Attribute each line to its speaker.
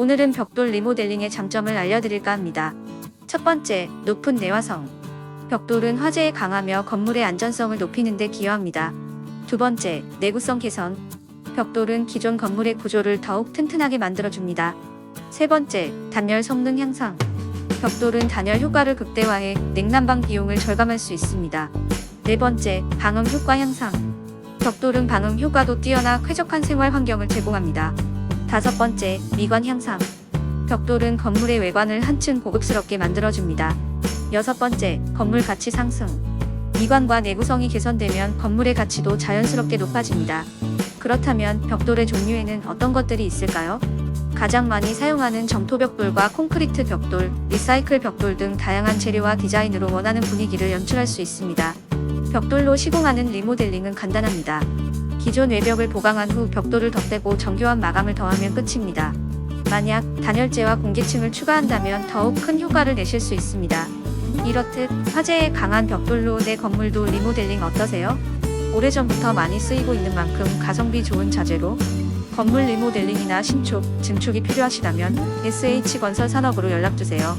Speaker 1: 오늘은 벽돌 리모델링의 장점을 알려드릴까 합니다. 첫 번째, 높은 내화성. 벽돌은 화재에 강하며 건물의 안전성을 높이는 데 기여합니다. 두 번째, 내구성 개선. 벽돌은 기존 건물의 구조를 더욱 튼튼하게 만들어줍니다. 세 번째, 단열 성능 향상. 벽돌은 단열 효과를 극대화해 냉난방 비용을 절감할 수 있습니다. 네 번째, 방음 효과 향상. 벽돌은 방음 효과도 뛰어나 쾌적한 생활 환경을 제공합니다. 다섯 번째, 미관 향상. 벽돌은 건물의 외관을 한층 고급스럽게 만들어줍니다. 여섯 번째, 건물 가치 상승. 미관과 내구성이 개선되면 건물의 가치도 자연스럽게 높아집니다. 그렇다면 벽돌의 종류에는 어떤 것들이 있을까요? 가장 많이 사용하는 점토 벽돌과 콘크리트 벽돌, 리사이클 벽돌 등 다양한 재료와 디자인으로 원하는 분위기를 연출할 수 있습니다. 벽돌로 시공하는 리모델링은 간단합니다. 기존 외벽을 보강한 후 벽돌을 덧대고 정교한 마감을 더하면 끝입니다. 만약 단열재와 공기층을 추가한다면 더욱 큰 효과를 내실 수 있습니다. 이렇듯 화재에 강한 벽돌로 내 건물도 리모델링 어떠세요? 오래전부터 많이 쓰이고 있는 만큼 가성비 좋은 자재로 건물 리모델링이나 신축, 증축이 필요하시다면 SH건설 산업으로 연락주세요.